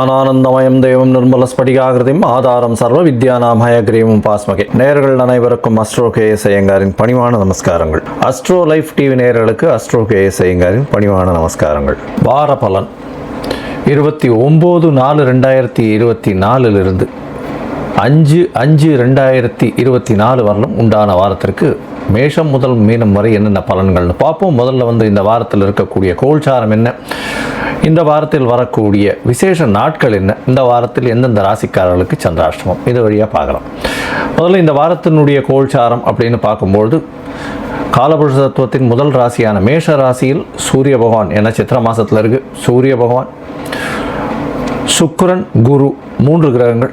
ஞானானந்தமயம் தெய்வம் நிர்மல ஸ்படிகாகிருதியும் ஆதாரம் சர்வ வித்யானாம் ஹயக்ரீவம் பாஸ்மகே. நேர்கள் அனைவருக்கும் அஸ்ட்ரோ கே எஸ் ஐயங்காரின் பணிவான நமஸ்காரங்கள். அஸ்ட்ரோ லைஃப் டிவி நேர்களுக்கு அஸ்ட்ரோ கே எஸ் ஐயங்காரின் பணிவான நமஸ்காரங்கள். வார பலன். இருபத்தி ஒம்பது நாலு ரெண்டாயிரத்தி இருபத்தி நாலுலிருந்து அஞ்சு அஞ்சு ரெண்டாயிரத்தி இருபத்தி நாலு வரலும் உண்டான வாரத்திற்கு மேஷம் முதல் மீனம் வரை என்னென்ன பலன்கள்னு பார்ப்போம். முதல்ல வந்து இந்த வாரத்தில் இருக்கக்கூடிய கோல்சாரம் என்ன? இந்த வாரத்தில் வரக்கூடிய விசேஷ நாட்கள் என்ன? இந்த வாரத்தில் எந்தெந்த ராசிக்காரர்களுக்கு சந்திராஷ்டமம்? இது வழியாக பார்க்கலாம். முதல்ல இந்த வாரத்தினுடைய கோல்சாரம் அப்படின்னு பார்க்கும்பொழுது காலபுருஷ தத்துவத்தின் முதல் ராசியான மேஷ ராசியில் சூரிய பகவான் என சித்திர மாதத்தில் இருக்கு சூரிய பகவான் சுக்கரன் குரு மூன்று கிரகங்கள்.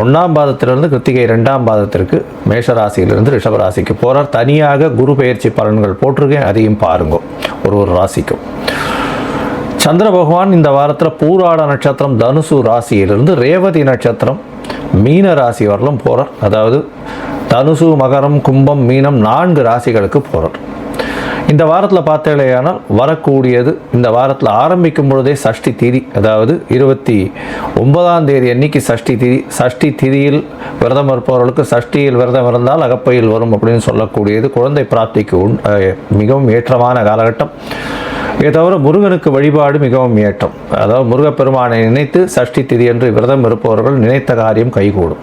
ஒன்றாம் பாதத்திலிருந்து கிருத்திகை ரெண்டாம் பாதத்திற்கு மேஷராசியிலிருந்து ரிஷபராசிக்கு போகிறார் தனியாக குரு பயிற்சி பலன்கள் போட்டிருக்கேன். அதையும் பாருங்க. ஒரு ஒரு ராசிக்கும். சந்திர பகவான் இந்த வாரத்தில் பூராட நட்சத்திரம் தனுசு ராசியிலிருந்து ரேவதி நட்சத்திரம் மீன ராசி வரலும் போகிறார் அதாவது தனுசு மகரம் கும்பம் மீனம் நான்கு ராசிகளுக்கு போகிறார் இந்த வாரத்தில் பார்த்தேலையானால் வரக்கூடியது இந்த வாரத்தில் ஆரம்பிக்கும் பொழுதே சஷ்டி திதி. அதாவது இருபத்தி ஒன்பதாம் தேதி அன்னைக்கு சஷ்டி திதி. சஷ்டி திதியில் விரதம் இருப்பவர்களுக்கு சஷ்டியில் விரதம் இருந்தால் அகப்பையில் வரும் அப்படின்னு சொல்லக்கூடியது குழந்தை பிராப்திக்கு உண் மிகவும் ஏற்றமான காலகட்டம். இதை தவிர முருகனுக்கு வழிபாடு மிகவும் ஏற்றம். அதாவது முருகப்பெருமானை நினைத்து சஷ்டி திதி என்று விரதம் இருப்பவர்கள் நினைத்த காரியம் கைகூடும்.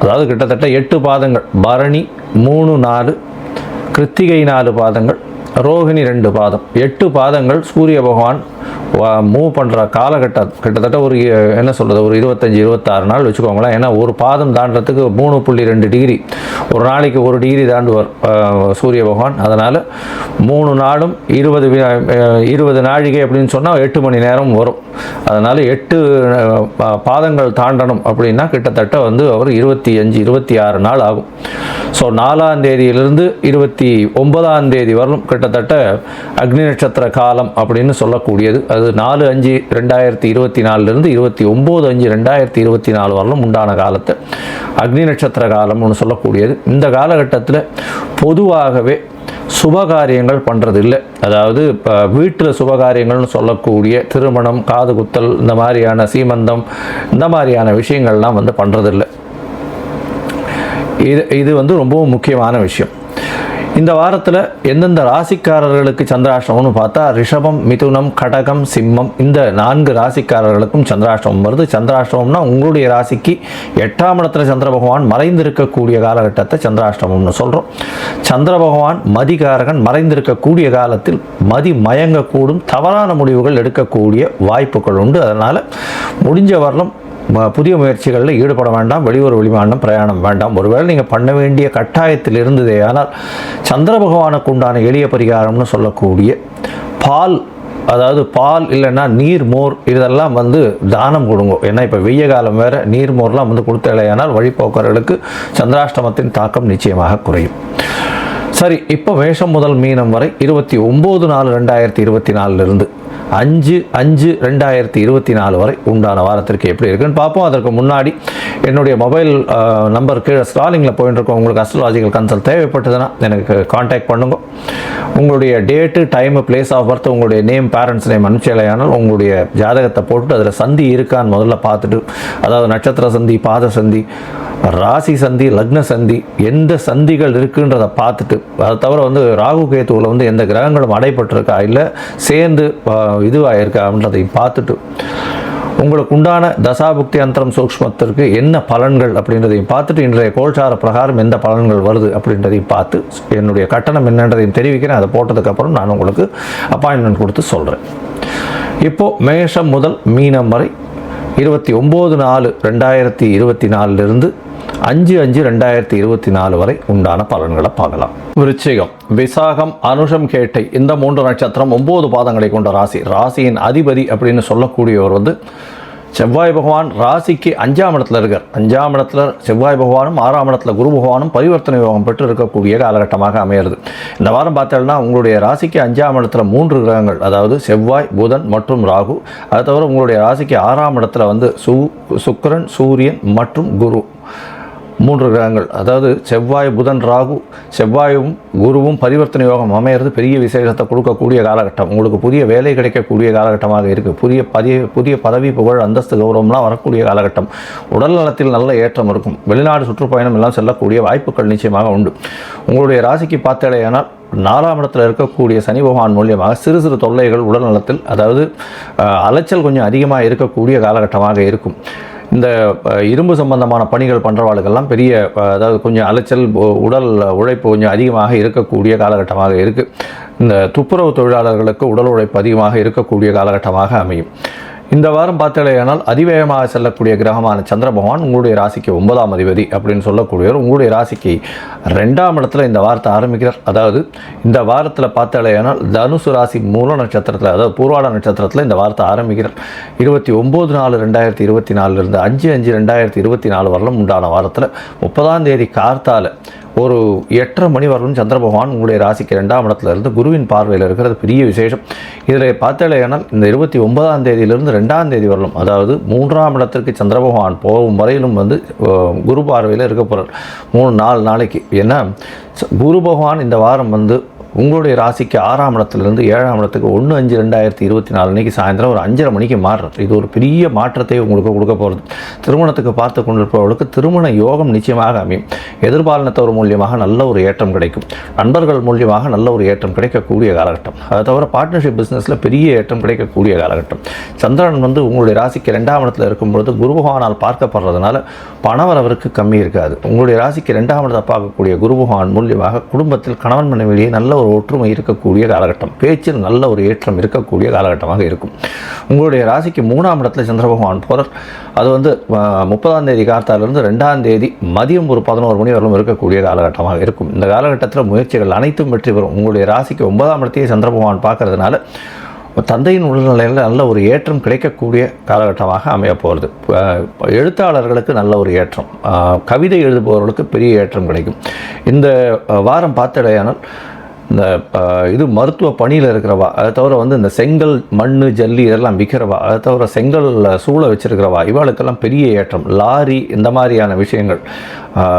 அதாவது கிட்டத்தட்ட எட்டு பாதங்கள் பரணி மூணு நாலு கிருத்திகை நாலு பாதங்கள் ரோகிணி ரெண்டு பாதம். எட்டு பாதங்கள் சூரிய பகவான் மூவ் பண்ணுற காலகட்டம் கிட்டத்தட்ட ஒரு என்ன சொல்கிறது ஒரு இருபத்தஞ்சி இருபத்தாறு நாள் வச்சுக்கோங்களேன். ஏன்னா ஒரு பாதம் தாண்டறதுக்கு மூணு புள்ளி ரெண்டு டிகிரி. ஒரு நாளைக்கு ஒரு டிகிரி தாண்டுவார் சூரிய பகவான். அதனால் மூணு நாளும் இருபது இருபது நாழிகை அப்படின்னு சொன்னால் எட்டு மணி நேரம் வரும். அதனால் எட்டு பா- பாதங்கள் தாண்டணும் அப்படின்னா கிட்டத்தட்ட வந்து அவர் இருபத்தி அஞ்சு இருபத்தி ஆறு நாள் ஆகும். ஸோ நாலாம் தேதியிலிருந்து இருபத்தி ஒன்பதாம் தேதி வரலும் கிட்டத்தட்ட அக்னி நட்சத்திர காலம் அப்படின்னு சொல்லக்கூடியது. அது நாலு அஞ்சு ரெண்டாயிரத்தி இருபத்தி நாலுலேருந்து இருபத்தி ஒம்பது அஞ்சு ரெண்டாயிரத்தி இருபத்தி நாலு வரலும் உண்டான காலத்தை அக்னி நட்சத்திர காலம்னு சொல்லக்கூடியது. இந்த காலகட்டத்தில் பொதுவாகவே சுபகாரியங்கள் பண்ணுறது இல்லை அதாவது இப்போ வீட்டில் சுபகாரியங்கள்னு சொல்லக்கூடிய திருமணம் காது குத்தல் இந்த மாதிரியான சீமந்தம் இந்த மாதிரியான விஷயங்கள்லாம் வந்து பண்ணுறதில்லை இது இது வந்து ரொம்பவும் முக்கியமான விஷயம். இந்த வாரத்தில் எந்தெந்த ராசிக்காரர்களுக்கு சந்திராஷ்டமம்னு பார்த்தா ரிஷபம் மிதுனம் கடகம் சிம்மம் இந்த நான்கு ராசிக்காரர்களுக்கும் சந்திராஷ்டமம் வருது. சந்திராஷ்டமம்னா உங்களுடைய ராசிக்கு எட்டாம் இடத்துல சந்திர பகவான் மறைந்திருக்கக்கூடிய காலகட்டத்தை சந்திராஷ்டமம்னு சொல்கிறோம் சந்திர பகவான் மதிகாரகன் மறைந்திருக்கக்கூடிய காலத்தில் மதி மயங்கக்கூடும் தவறான முடிவுகள் எடுக்கக்கூடிய வாய்ப்புகள் உண்டு. அதனால் முடிஞ்ச வரலும் புதிய முயற்சிகளில் ஈடுபட வேண்டாம் வெளியூர் வெளிமாநிலம் பிரயாணம் வேண்டாம். ஒருவேளை நீங்கள் பண்ண வேண்டிய கட்டாயத்தில் இருந்ததே ஆனால் சந்திர பகவானுக்கு உண்டான எளிய பரிகாரம்னு சொல்லக்கூடிய பால் அதாவது பால் இல்லைன்னா நீர் மோர் இதெல்லாம் வந்து தானம் கொடுங்க. ஏன்னா இப்போ வெய்ய காலம் வேறு நீர் மோர்லாம் வந்து கொடுத்தலையானால் வழிபோக்கர்களுக்கு சந்திராஷ்டமத்தின் தாக்கம் நிச்சயமாக குறையும். சரி இப்போ மேஷம் முதல் மீனம் வரை இருபத்தி ஒம்பது நாலு ரெண்டாயிரத்தி இருபத்தி நாலுலேருந்து அஞ்சு அஞ்சு ரெண்டாயிரத்தி இருபத்தி நாலு வரை உண்டான வாரத்திற்கு எப்படி இருக்குன்னு பார்ப்போம். அதற்கு முன்னாடி என்னுடைய மொபைல் நம்பர் கீழே ஸ்டாலிங்கில் போயிட்டு இருக்கோம். உங்களுக்கு அஸ்ட்ராலஜிக்கல் கன்சல்ட் தேவைப்பட்டதுன்னா எனக்கு காண்டாக்ட் பண்ணுங்க. உங்களுடைய date time place of birth உங்களுடைய நேம் பேரண்ட்ஸ் நேம் அனுப்பிச்சலையானால் உங்களுடைய ஜாதகத்தை போட்டுட்டு அதில் சந்தி இருக்கான்னு முதல்ல பார்த்துட்டு அதாவது நட்சத்திர சந்தி பாத சந்தி ராசி சந்தி லக்ன சந்தி எந்த சந்திகள் இருக்குன்றதை பார்த்துட்டு அதை தவிர வந்து ராகு கேத்துவில் வந்து எந்த கிரகங்களும் அடைப்பட்டிருக்கா இல்லை சேர்ந்து இதுவாகிருக்கா அப்படின்றதையும் பார்த்துட்டு உங்களுக்கு உண்டான தசாபுக்தி அந்தரம் சூக்ஷ்மத்திற்கு என்ன பலன்கள் அப்படின்றதையும் பார்த்துட்டு இன்றைய கோல்சார பிரகாரம் எந்த பலன்கள் வருது அப்படின்றதையும் பார்த்து என்னுடைய கட்டணம் என்னன்றதையும் தெரிவிக்கிறேன். அதை போட்டதுக்கப்புறம் நான் உங்களுக்கு அப்பாயின்மெண்ட் கொடுத்து சொல்கிறேன் இப்போது மேஷம் முதல் மீனம் வரை இருபத்தி ஒம்பது நாலு ரெண்டாயிரத்தி இருபத்தி நாலுலேருந்து அஞ்சு அஞ்சு ரெண்டாயிரத்தி இருபத்தி நாலு வரை உண்டான பலன்களை பார்க்கலாம். விருச்சிகம். விசாகம் அனுஷம் கேட்டை இந்த மூன்று நட்சத்திரம் ஒம்பது பாதங்களை கொண்ட ராசி. ராசியின் அதிபதி அப்படின்னு சொல்லக்கூடியவர் வந்து செவ்வாய் பகவான் ராசிக்கு அஞ்சாம் இடத்துல இருக்கார். அஞ்சாம் இடத்துல செவ்வாய் பகவானும் ஆறாம் இடத்துல குரு பகவானும் பரிவர்த்தனை யோகம் பெற்று இருக்கக்கூடிய காலகட்டமாக அமையிறது. இந்த வாரம் பார்த்தோம்னா உங்களுடைய ராசிக்கு அஞ்சாம் இடத்துல மூன்று கிரகங்கள் அதாவது செவ்வாய் புதன் மற்றும் ராகு. அதை தவிர உங்களுடைய ராசிக்கு ஆறாம் இடத்துல வந்து சு சுக்கரன் சூரியன் மற்றும் குரு. மூன்று கிரகங்கள். அதாவது செவ்வாய் புதன் ராகு. செவ்வாயும் குருவும் பரிவர்த்தனை யோகம் அமையிறது பெரிய விசேஷத்தை கொடுக்கக்கூடிய காலகட்டம். உங்களுக்கு புதிய வேலை கிடைக்கக்கூடிய காலகட்டமாக இருக்குது புதிய பதிய புதிய பதவி புகழ் அந்தஸ்து கௌரவம்லாம் வரக்கூடிய காலகட்டம். உடல் நலத்தில் நல்ல ஏற்றம் இருக்கும். வெளிநாடு சுற்றுப்பயணம் எல்லாம் செல்லக்கூடிய வாய்ப்புகள் நிச்சயமாக உண்டு. உங்களுடைய ராசிக்கு பார்த்தடையானால் நாலாம் இடத்துல இருக்கக்கூடிய சனி பகவான் மூலியமாக சிறு சிறு தொல்லைகள் உடல் நலத்தில் அதாவது அலைச்சல் கொஞ்சம் அதிகமாக இருக்கக்கூடிய காலகட்டமாக இருக்கும். இந்த இரும்பு சம்பந்தமான பணிகள் பண்ணுறவாளுக்கெல்லாம் பெரிய அதாவது கொஞ்சம் அலைச்சல் உடல் உழைப்பு கொஞ்சம் அதிகமாக இருக்கக்கூடிய காலகட்டமாக இருக்குது இந்த துப்புரவு தொழிலாளர்களுக்கு உடல் உழைப்பு அதிகமாக இருக்கக்கூடிய காலகட்டமாக அமையும். இந்த வாரம் பார்த்தலையானால் அதிவேகமாக செல்லக்கூடிய கிரகமான சந்திர பகவான் உங்களுடைய ராசிக்கு ஒன்பதாம் அதிபதி அப்படின்னு சொல்லக்கூடியவர் உங்களுடைய ராசிக்கு ரெண்டாம் இடத்துல இந்த வாரத்தை ஆரம்பிக்கிறார். அதாவது இந்த வாரத்தில் பார்த்தாலேயானால் தனுசு ராசி மூல நட்சத்திரத்தில் அதாவது பூர்வாட நட்சத்திரத்தில் இந்த வாரத்தை ஆரம்பிக்கிறார். இருபத்தி ஒம்பது நாலு ரெண்டாயிரத்தி இருபத்தி நாலுலேருந்து அஞ்சு அஞ்சு ரெண்டாயிரத்தி இருபத்தி நாலு வரலும் உண்டான வாரத்தில் முப்பதாம் தேதி கார்த்தால ஒரு எட்டரை மணி வரலும் சந்திர பகவான் உங்களுடைய ராசிக்கு ரெண்டாம் இடத்துல இருந்து குருவின் பார்வையில் இருக்கிறது பெரிய விசேஷம். இதில் பார்த்தாலேயானால் இந்த இருபத்தி ஒன்பதாம் தேதியிலிருந்து ரெண்டாம் தேதி வரலும் அதாவது மூன்றாம் இடத்திற்கு சந்திர பகவான் போகும் வரையிலும் வந்து குரு பார்வையில் இருக்க போகிறார் மூணு நாலு நாளைக்கு. ஏன்னா குரு பகவான் இந்த வாரம் வந்து உங்களுடைய ராசிக்கு ஆறாம் இடத்துலேருந்து ஏழாம் இடத்துக்கு ஒன்று அஞ்சு ரெண்டாயிரத்தி இருபத்தி நாலு அன்றைக்கி சாயந்தரம் ஒரு அஞ்சரை மணிக்கு மாறுறது. இது ஒரு பெரிய மாற்றத்தை உங்களுக்கு கொடுக்க போகிறது திருமணத்துக்கு பார்த்து கொண்டிருப்பவர்களுக்கு திருமண யோகம் நிச்சயமாக அமையும். எதிர்பாலனத்தவர் மூலியமாக நல்ல ஒரு ஏற்றம் கிடைக்கும். நண்பர்கள் மூலியமாக நல்ல ஒரு ஏற்றம் கிடைக்கக்கூடிய காலகட்டம். அதை தவிர பார்ட்னர்ஷிப் பிஸ்னஸில் பெரிய ஏற்றம் கிடைக்கக்கூடிய காலகட்டம். சந்திரன் வந்து உங்களுடைய ராசிக்கு ரெண்டாம் இடத்துல இருக்கும்பொழுது குரு பகவானால் பார்க்கப்படுறதுனால பணவரவருக்கு கம்மி இருக்காது. உங்களுடைய ராசிக்கு ரெண்டாம் இடத்தை பார்க்கக்கூடிய குரு பகவான் மூலியமாக குடும்பத்தில் கணவன் மனைவிலேயே நல்ல ஒரு ஒற்றுமை இருக்கக்கூடிய காலகட்டம். பேச்சில் நல்ல ஒரு ஏற்றம் இருக்கக்கூடிய காலகட்டமாக இருக்கும். உங்களுடைய ராசிக்கு மூணாம் இடத்துல சந்திர பகவான் போகிறார் அது வந்து முப்பதாம் தேதி கார்த்தாலிருந்து ரெண்டாம் தேதி மதியம் ஒரு பதினோரு மணி வரலும் இருக்கக்கூடிய காலகட்டமாக இருக்கும். இந்த காலகட்டத்தில் முயற்சிகள் அனைத்தும் வெற்றி பெறும். உங்களுடைய ராசிக்கு ஒன்பதாம் இடத்தையே சந்திர பகவான் பார்க்கறதுனால தந்தையின் உடல்நிலையில் நல்ல ஒரு ஏற்றம் கிடைக்கக்கூடிய காலகட்டமாக அமைய போகிறது எழுத்தாளர்களுக்கு நல்ல ஒரு ஏற்றம். கவிதை எழுதுபவர்களுக்கு பெரிய ஏற்றம் கிடைக்கும். இந்த வாரம் பார்த்தடையானால் இந்த இது மருத்துவ பணியில் இருக்கிறவா அதை தவிர வந்து இந்த செங்கல் மண் ஜல்லி இதெல்லாம் விற்கிறவா அதை தவிர செங்கல் சூழ வச்சுருக்கிறவா இவாளுக்கெல்லாம் பெரிய ஏற்றம். லாரி இந்த மாதிரியான விஷயங்கள்.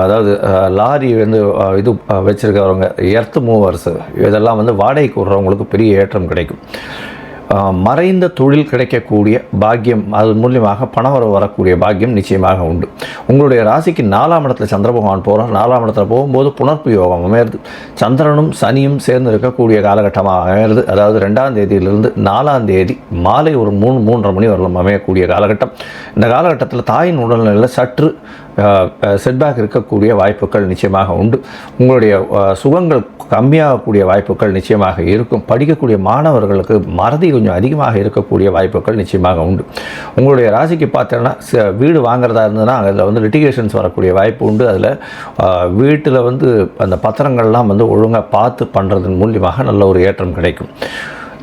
அதாவது லாரி வந்து இது வச்சுருக்கிறவங்க எர்த் மூவர்ஸு இதெல்லாம் வந்து வாடகைக்கு விடுறவங்களுக்கு பெரிய ஏற்றம் கிடைக்கும். மறைந்த தொழில் கிடைக்கக்கூடிய பாக்கியம் அது மூலியமாக பணவரவு வரக்கூடிய பாக்கியம் நிச்சயமாக உண்டு. உங்களுடைய ராசிக்கு நாலாம் இடத்துல சந்திர பகவான் போகிறார் நாலாம் இடத்துல போகும்போது புனர்ப்பு யோகம் அமையிறது. சந்திரனும் சனியும் சேர்ந்து இருக்கக்கூடிய காலகட்டமாக அமையிறது. அதாவது ரெண்டாம் தேதியிலிருந்து நாலாம் தேதி மாலை ஒரு மூணு மூன்றரை மணி வரலும் அமையக்கூடிய காலகட்டம். இந்த காலகட்டத்தில் தாயின் உடல்நிலையில் சற்று செட்பேக் இருக்கக்கூடிய வாய்ப்புகள் நிச்சயமாக உண்டு. உங்களுடைய சுகங்கள் கம்மியாகக்கூடிய வாய்ப்புகள் நிச்சயமாக இருக்கும். படிக்கக்கூடிய மாணவர்களுக்கு மறதி கொஞ்சம் அதிகமாக இருக்கக்கூடிய வாய்ப்புகள் நிச்சயமாக உண்டு. உங்களுடைய ராசிக்கு பார்த்தோன்னா வீடு வாங்குறதா இருந்ததுன்னா அதில் வந்து லிட்டிகேஷன்ஸ் வரக்கூடிய வாய்ப்பு உண்டு. அதில் வீட்டில் வந்து அந்த பத்திரங்கள்லாம் வந்து ஒழுங்காக பார்த்து பண்ணுறதன் மூலியமாக நல்ல ஒரு ஏற்றம் கிடைக்கும்.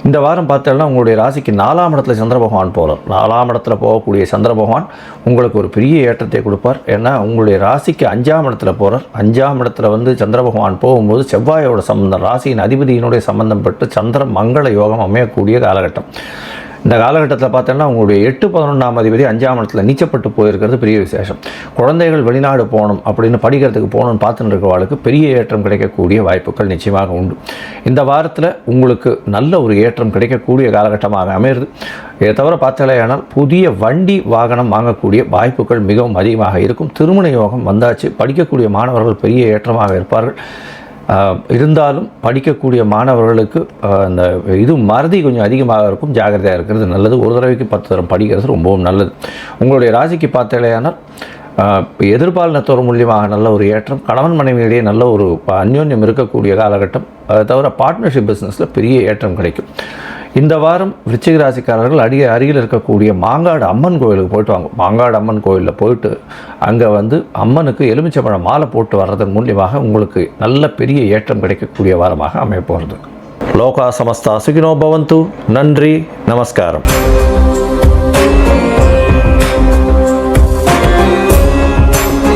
இந்த வாரம் பார்த்தோம்னா உங்களுடைய ராசிக்கு நாலாம் இடத்துல சந்திர பகவான் போகிறார் நாலாம் இடத்துல போகக்கூடிய சந்திர பகவான் உங்களுக்கு ஒரு பெரிய ஏற்றத்தை கொடுப்பார். ஏன்னா உங்களுடைய ராசிக்கு அஞ்சாம் இடத்துல போகிறார் அஞ்சாம் இடத்துல வந்து சந்திர பகவான் போகும்போது செவ்வாயோட சம்பந்தம் ராசியின் அதிபதியினுடைய சம்பந்தம் பெற்று சந்திர மங்கள யோகம் அமையக்கூடிய காலகட்டம். இந்த காலகட்டத்தில் பார்த்தோன்னா உங்களுடைய எட்டு பதினொன்றாம் அதிபதி அஞ்சாம் இடத்துல நீச்சப்பட்டு போயிருக்கிறது பெரிய விசேஷம். குழந்தைகள் வெளிநாடு போகணும் அப்படின்னு படிக்கிறதுக்கு போகணும்னு பார்த்துட்டு இருக்கிறவளுக்கு பெரிய ஏற்றம் கிடைக்கக்கூடிய வாய்ப்புகள் நிச்சயமாக உண்டு. இந்த வாரத்தில் உங்களுக்கு நல்ல ஒரு ஏற்றம் கிடைக்கக்கூடிய காலகட்டமாக அமையிறது. இதை தவிர பார்த்தாலேயானால் புதிய வண்டி வாகனம் வாங்கக்கூடிய வாய்ப்புகள் மிகவும் அதிகமாக இருக்கும். திருமண யோகம் வந்தாச்சு. படிக்கக்கூடிய மாணவர்கள் பெரிய ஏற்றமாக இருப்பார்கள். இருந்தாலும் படிக்கக்கூடிய மாணவர்களுக்கு அந்த இது மறதி கொஞ்சம் அதிகமாக இருக்கும் ஜாகிரதையாக இருக்கிறது நல்லது. ஒரு தடவைக்கு பத்து தரம் படிக்கிறது ரொம்பவும் நல்லது. உங்களுடைய ராசிக்கு பார்த்தலையானால் எதிர்பாலினத்தோர் மூலியமாக நல்ல ஒரு ஏற்றம் கணவன் மனைவியிடையே நல்ல ஒரு அந்யோன்யம் இருக்கக்கூடிய காலகட்டம். அதை தவிர பார்ட்னர்ஷிப் பிஸ்னஸில் பெரிய ஏற்றம் கிடைக்கும். இந்த வாரம் விருச்சிக ராசிக்காரர்கள் அடிய அருகில் இருக்கக்கூடிய மாங்காடு அம்மன் கோயிலுக்கு போயிட்டு வாங்க. மாங்காடு அம்மன் கோயிலில் போயிட்டு அங்கே வந்து அம்மனுக்கு எலுமிச்சம்பழம் மாலை போட்டு வர்றதன் மூலியமாக உங்களுக்கு நல்ல பெரிய ஏற்றம் கிடைக்கக்கூடிய வாரமாக அமைய போகிறது லோகா சமஸ்தா சுகினோ பவந்து. நன்றி. நமஸ்காரம்.